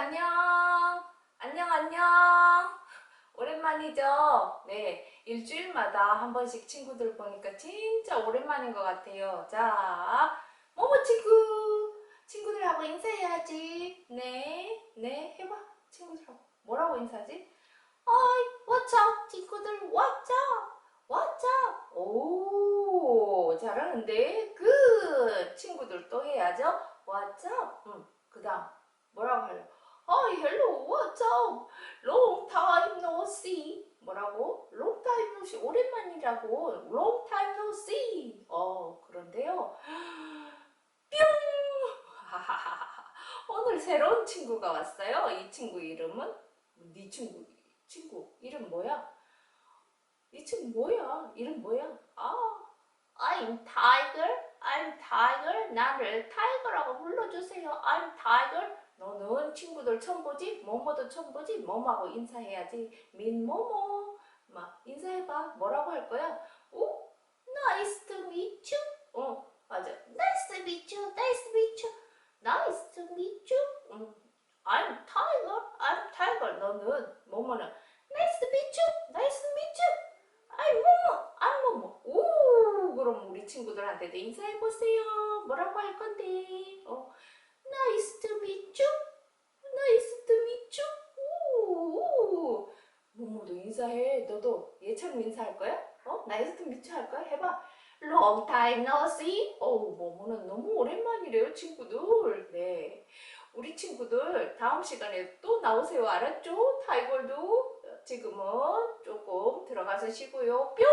안녕. 안녕, 안녕. 오랜만이죠? 네. 일주일마다 한 번씩 친구들 보니까 진짜 오랜만인 것 같아요. 자, 모모 친구. 친구들하고 인사해야지. 네. 네. 해봐. 친구들하고. 뭐라고 인사하지? 어이, what's? 친구들, what's up? 오, 잘하는데? 굿! 친구들 또 해야죠? What's? 음, 그 다음, 뭐라고 하려? What's up? Long time no see. 뭐라고? Long time no see. 오랜만이라고. Long time no see. 어, 그런데요. 뿅! 오늘 새로운 친구가 왔어요. 이 친구 이름은? 네 친구, 친구. 이름 뭐야? 이 친구 뭐야? 이름 뭐야? 아, I'm Tiger. I'm Tiger. 나를 타이거라고 불러주세요. I'm Tiger. 너는 친구들 처음 보지? 뭐뭐도 처음 보지? 뭐뭐하고 인사해야지. 민모모. 막 인사해봐. 뭐라고 할 거야? 오, nice to meet you. 어, 맞아. Nice to meet you. Nice to meet you. Nice to meet you. 음, I'm Tiger. I'm Tiger. 너는 뭐뭐는 Nice to meet you. Nice to meet you. 아이 뭐뭐 아 뭐뭐 오 그럼 우리 친구들한테도 인사해 보세요 뭐라고 할 건데 어 인사해 너도 얘처럼 인사할 거야 어 meet you 할 거야 해봐 long time no see 어 뭐뭐는 너무 오랜만이래요 친구들 네 우리 친구들 다음 시간에 또 나오세요 알았죠 타이걸도 지금은 조금 들어가서 쉬고요. 뿅!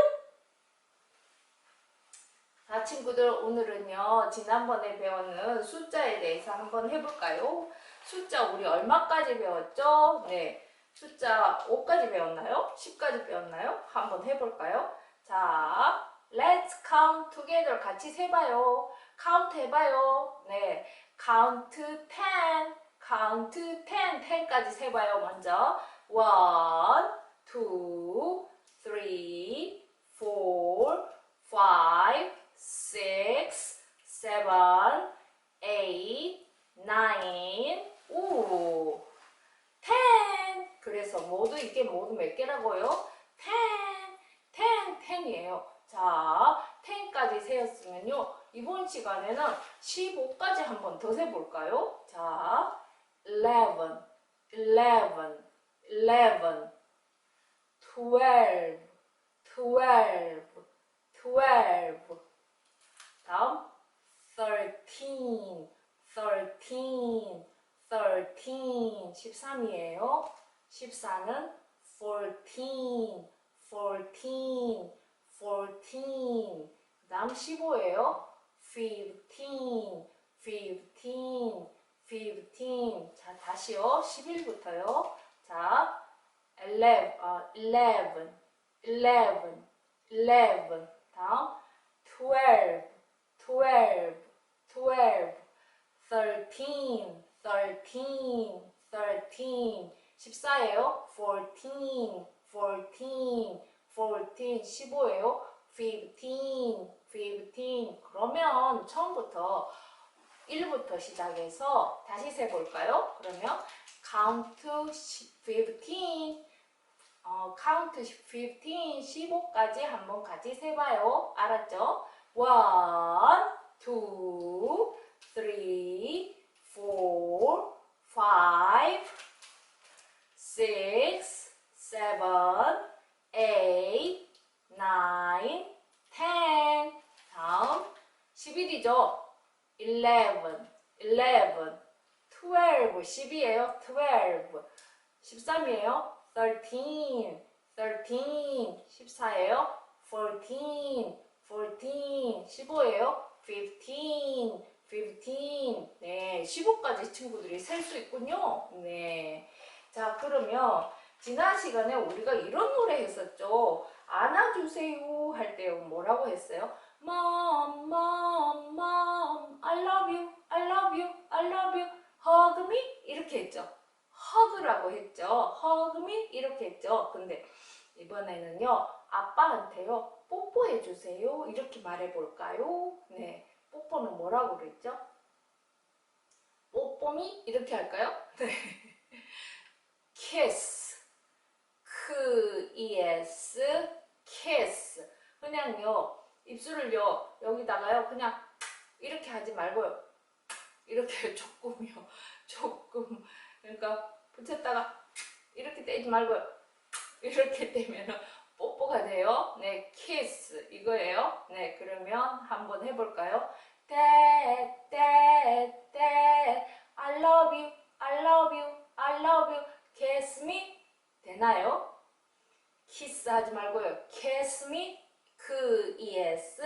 자, 친구들 오늘은요. 지난번에 배웠는 숫자에 대해서 한번 해볼까요? 숫자 우리 얼마까지 배웠죠? 네. 숫자 5까지 배웠나요? 10까지 배웠나요? 한번 해볼까요? 자, let's count together 같이 세봐요. count 해봐요. 네, count 10, count 10, 10까지 세봐요. 먼저 1, 2, 3, 4, 5, 6, 7, 그래서 이게 모두 몇 개라고요? ten, ten, ten이에요. 자, ten까지 세었으면요. 이번 시간에는 15까지 한번 더 세볼까요? 자, eleven, eleven. eleven, twelve, twelve, twelve. 다음 thirteen, thirteen, thirteen. 13이에요. 14는 fourteen, fourteen, fourteen. 다음 15예요. fifteen, fifteen, fifteen. 자, 다시요. 11부터요. 자, 11, 어, 11, 11, 11. 다음, 12, 12, 12, 13, 13, 13. 14예요. 14, 14, 14. 15예요. 15, 15. 그러면 처음부터 1부터 시작해서 다시 세 볼까요? 그러면 count 15 어, count 15, 15까지 한번 같이 세 봐요. 알았죠? 1, 2, 3, 4, 5, 6, 7, 8, 9, 10 다음 11이죠? 11, 11 12, 10이에요. 12. 13이에요. 13, 13. 14예요. 14, 14. 15예요. 15, 15. 네, 15까지 친구들이 셀 수 있군요. 네. 자, 그러면 지난 시간에 우리가 이런 노래 했었죠. 안아주세요 할 때 뭐라고 했어요? Mom, mom, mom, I love you, I love you, I love you. hug me 이렇게 했죠. hug라고 했죠. hug me 이렇게 했죠. 근데 이번에는요. 아빠한테요. 뽀뽀해 주세요. 이렇게 말해 볼까요? 네. 뭐라고 그랬죠? 뽀뽀미? 이렇게 할까요? 네. kiss. 크 es kiss. 그냥요. 입술을요. 여기다가요. 그냥 이렇게 하지 말고요. 이렇게 조금요. 조금. 그러니까 붙였다가 이렇게 떼지 말고요. 이렇게 떼면은 뽀뽀가 돼요. 네 kiss. 이거예요. 네 그러면 한번 해볼까요 되나요? 키스 하지 말고요. me 그 es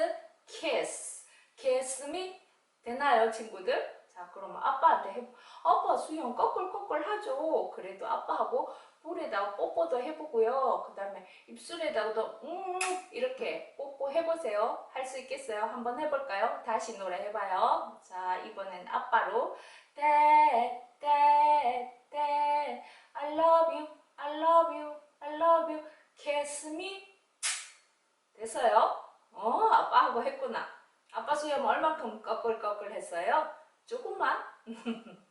kiss me 되나요, 친구들? 자, 그러면 아빠한테 해. 아빠 수영 꺼끌꺼끌 하죠. 그래도 아빠하고 볼에다가 뽀뽀도 해보고요. 그 다음에 입술에다가도 음 이렇게 뽀뽀 해보세요. 할 수 있겠어요? 한번 해볼까요? 다시 노래 해봐요. 자, 이번엔 아빠로 떼, 떼, 떼 I love you, I love you, I love you kiss me 됐어요? 어 아빠하고 했구나 아빠 수염 얼만큼 꺼끌꺼끌 했어요? 조금만?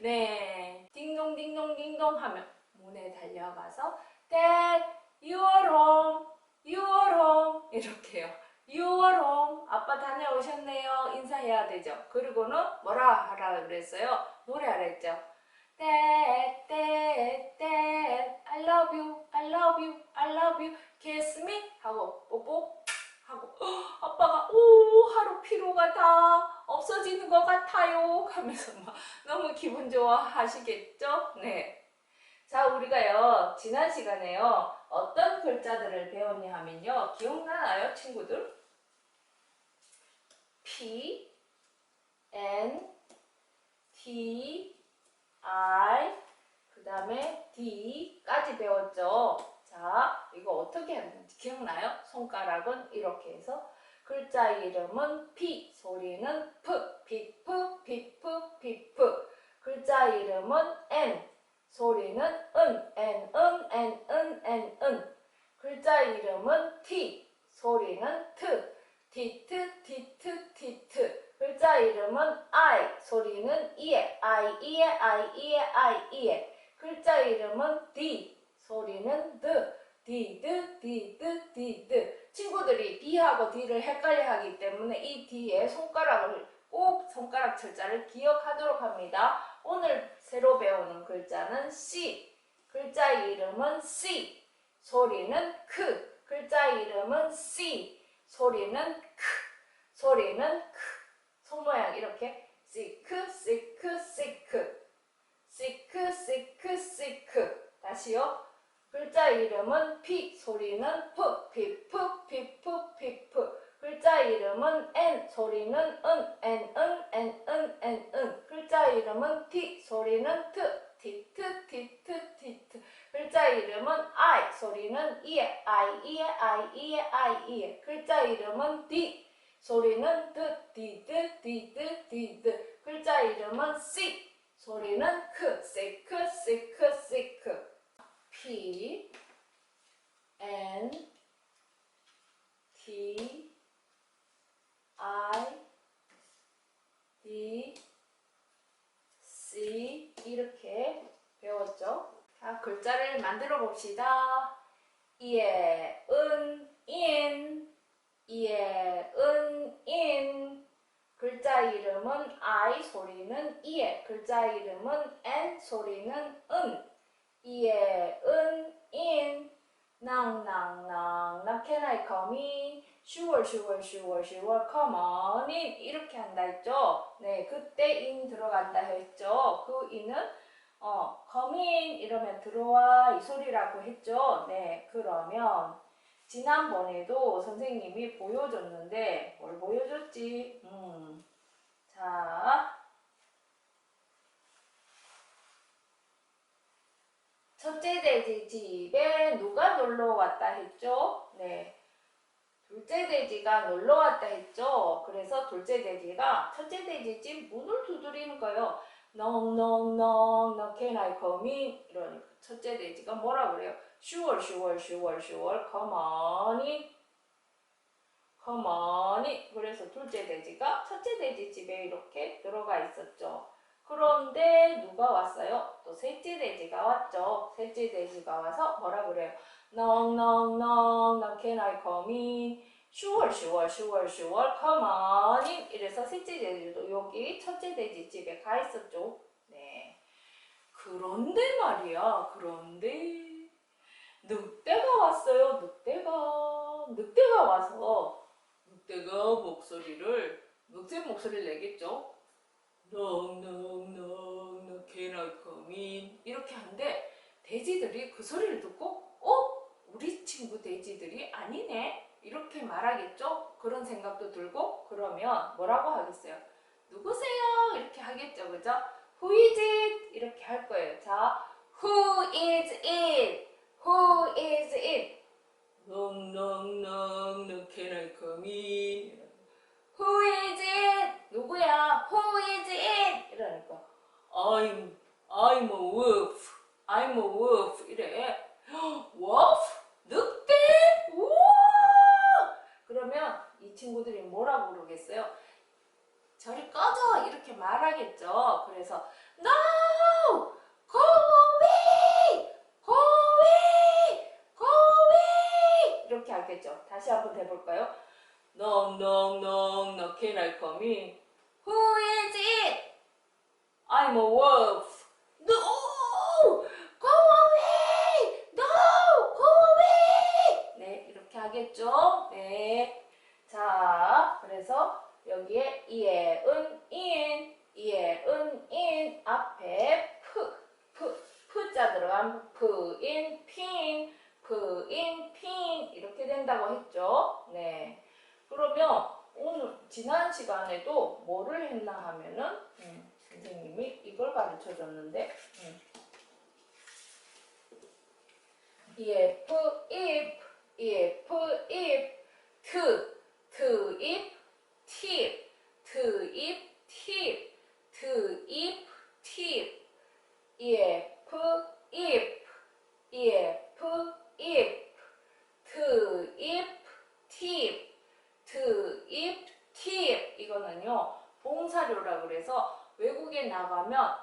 네 딩동딩동딩동 하면 문에 달려가서 Dad, you're home, you're home 이렇게요. You're home 아빠 다녀오셨네요. 인사해야 되죠. 그리고는 뭐라 하라 그랬어요? 노래하라 했죠? Dad, Dad, Dad, I love you, I love you, I love you, kiss me 하고 뽀뽀 하고 "헉, 아빠가 오 하루 피로가 다 없어지는 것 같아요. 하면서 막 너무 기분 좋아 하시겠죠? 네. 자 우리가요 지난 시간에요 어떤 글자들을 배웠냐 하면요 기억나나요 친구들? P N T I 그 다음에 D까지 배웠죠. 자, 이거 어떻게 하는지 기억나요? 손가락은 이렇게 해서 글자 이름은 P, 소리는 P, 피프, 피프, 피프. 글자 이름은 N, 소리는 은, N, 은, N, 은, N, 은. 글자 이름은 T, 소리는 T, 티트, 티트, 티트. 글자 이름은 I, 소리는 이에, I, 이에, I, 이에, I, 이에. 글자 이름은 D, 소리는 D, D, D, D. 친구들이 D하고 D를 헷갈려 하기 때문에 이 D에 손가락을 꼭 손가락 철자를 기억하도록 합니다. 오늘 새로 배우는 글자는 C. 글자 이름은 C, 소리는 크. 글자 이름은 C, 소리는 크. 소리는 크. 손 모양 이렇게. 시크 시크 시크. 시크 시크 시크. 다시요. 글자 이름은 피. 소리는 푸 피푸 피푸 피푸 글자 이름은 N 소리는 은 N 은 N 은 N 은 글자 이름은 T 소리는 트 티 트 티 트 티 트 글자 이름은 I 소리는 이에 I 이에 I 이에 I 이에 글자 이름은 D 소리는 드, 디 드, 디 드, 디 드. 글자 이름은 C. 소리는 크, 시크, 시크, 시크. P, N, T, I, D, C. 이렇게 배웠죠? 자, 글자를 만들어 봅시다. 이에, 은, 인. 이에, 은, 인. 글자 이름은 I 소리는 이에. 글자 이름은 N 소리는 은. 이에, 은, 인. 낭낭낭 낭 can I come? Sure sure sure sure come on in 이렇게 한다 했죠? 네 그때 in 들어간다 했죠? 그 in은 어 come in 이러면 들어와 이 소리라고 했죠? 네 그러면 지난번에도 선생님이 보여줬는데 뭘 보여줬지? 음. 자 첫째 돼지 집에 누가 놀러 왔다 했죠? 네. 둘째 돼지가 놀러 왔다 했죠? 그래서 둘째 돼지가 첫째 돼지 집 문을 두드리는 거예요. 넉넉넉 넉 can I come in? 이러니까 첫째 돼지가 뭐라 그래요? sure sure sure sure come on in. come on in. 그래서 둘째 돼지가 첫째 돼지 집에 이렇게 들어가 있었죠. 그런데 누가 왔어요? 또 셋째 돼지가 왔죠. 셋째 돼지가 와서 뭐라 그래요? Knock, knock, knock, knock, can I come in? Sure, sure, sure, sure, come on in. 이래서 셋째 돼지도 여기 첫째 돼지 집에 가 있었죠. 네. 그런데 말이야, 그런데 늑대가 왔어요, 늑대가. 늑대가 와서 늑대가 목소리를, 늑대 목소리를 내겠죠. Knock, knock, knock, knock, can I come in? 이렇게 하는데 돼지들이 그 소리를 듣고 어? 우리 친구 돼지들이 아니네? 이렇게 말하겠죠? 그런 생각도 들고 그러면 뭐라고 하겠어요? 누구세요? 이렇게 하겠죠, 그죠? Who is it? 이렇게 할 거예요. 자, Who is it? Who is it? Knock, knock, knock, knock, can I come in? Who is it? 누구야? Who is it? 이러니까 I'm I'm a wolf. I'm a wolf. 이래. wolf? 늑대? 우와! 그러면 이 친구들이 뭐라고 그러겠어요? 저리 꺼져! 이렇게 말하겠죠. 그래서 No! Go away! Go away! Go 하겠죠. 다시 한번 해볼까요? No, can I come in? Who is it? I'm a wolf. No! Go away! No! Go away! 네, 이렇게 하겠죠? 네. 자, 그래서 여기에 이에, 은, 인, 이에, 은, 인, 앞에 프, 프, 프자 들어간 프, 인, 핀, 된다고 했죠? 네. 그러면 오늘 지난 시간에도 뭐를 했나 하면은 음, 선생님이 이걸 가르쳐 줬는데 음. if, if, if, if, 트, 트, if, 팁, 트, if, 팁, 트, if, 팁, if, if, if, if, 트, if, 팁, 트, if, 팁 이거는요 봉사료라 그래서 외국에 나가면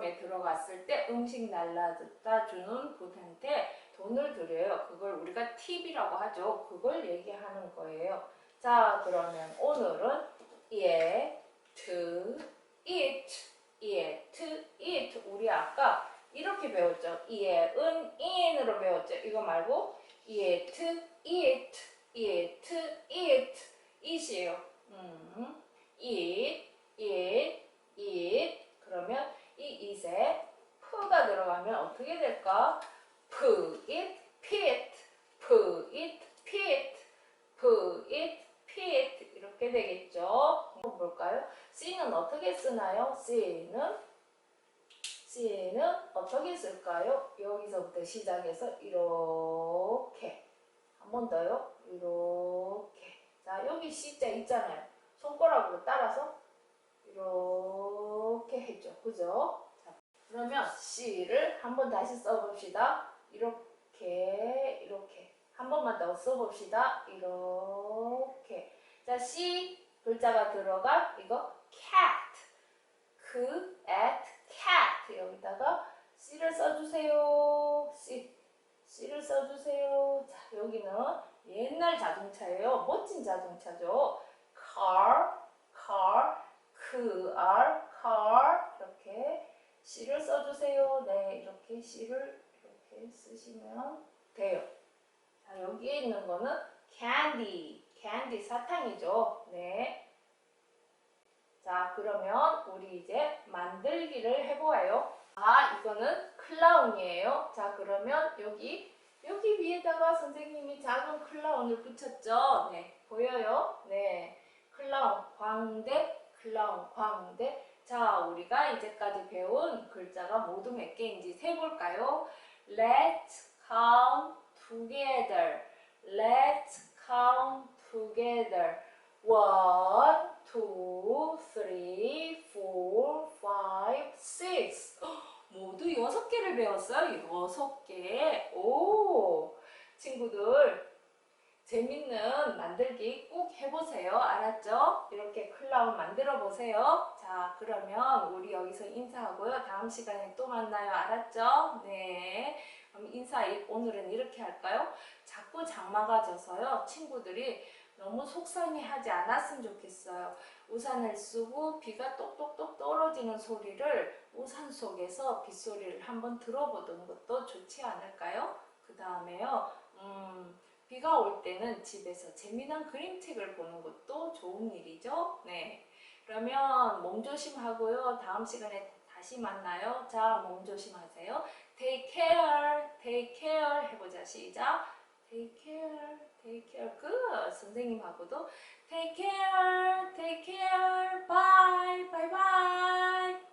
음식점에 들어갔을 때 음식 날라다 주는 분한테 돈을 드려요. 그걸 우리가 팁이라고 하죠. 그걸 얘기하는 거예요. 자 그러면 오늘은 예, to, it, 예, to, it 우리 아까 이렇게 배웠죠. 예, 은, in으로 배웠죠. 이거 말고 예, to, it, 예, to, it, it이에요. 음, it, it, it. 그러면 이 it에 p가 들어가면 어떻게 될까? p, it, pit, p, it, pit, p, it, pit 이렇게 되겠죠. 한번 볼까요? C는 어떻게 쓰나요? C는 C는 어떻게 여기서부터 시작해서 이렇게 한 번 더요. 이렇게 자 여기 C자 있잖아요. 손가락으로 따라서 이렇게 했죠. 그죠? 자, 그러면 C를 한 번 다시 써봅시다. 이렇게 이렇게 한 번만 더 써봅시다. 이렇게 자 C 글자가 들어간 이거 cat 그 at cat 여기다가 C를 써주세요. 써주세요. 자 여기는 옛날 자동차예요. 멋진 자동차죠. car car 그 R car 이렇게 C를 써주세요. 네 이렇게 C를 이렇게 쓰시면 돼요. 자, 여기에 있는 거는 candy, candy 사탕이죠. 네. 자, 그러면 우리 이제 만들기를 해보아요. 아, 이거는 클라운이에요. 자, 그러면 여기 여기 위에다가 선생님이 작은 클라운을 붙였죠. 네, 보여요? 네, 클라운, 광대, 클라운, 광대. 자, 우리가 이제까지 배운 글자가 모두 몇 개인지 세볼까요? Let's count together. Let's count together. One, two, three, four, five, six. 모두 여섯 개를 배웠어요. 여섯 개. 오, 친구들 재밌는 만들기 꼭 해보세요. 알았죠? 이렇게 클라운 만들어 보세요. 자, 자, 그러면 우리 여기서 인사하고요. 다음 시간에 또 만나요. 알았죠? 네. 그럼 인사 이- 오늘은 이렇게 할까요? 자꾸 장마가 져서요. 친구들이 너무 속상해하지 않았으면 좋겠어요. 우산을 쓰고 비가 똑똑똑 떨어지는 소리를 우산 속에서 빗소리를 한번 들어보는 것도 좋지 않을까요? 그 다음에요. 음, 비가 올 때는 집에서 재미난 그림책을 보는 것도 좋은 일이죠. 네. 그러면 몸 조심하고요. 다음 시간에 다시 만나요. 자, 몸 조심하세요. Take care, take care 해보자. 시작. Take care, Take care. Good. 선생님하고도 take care, take care. Bye. Bye bye.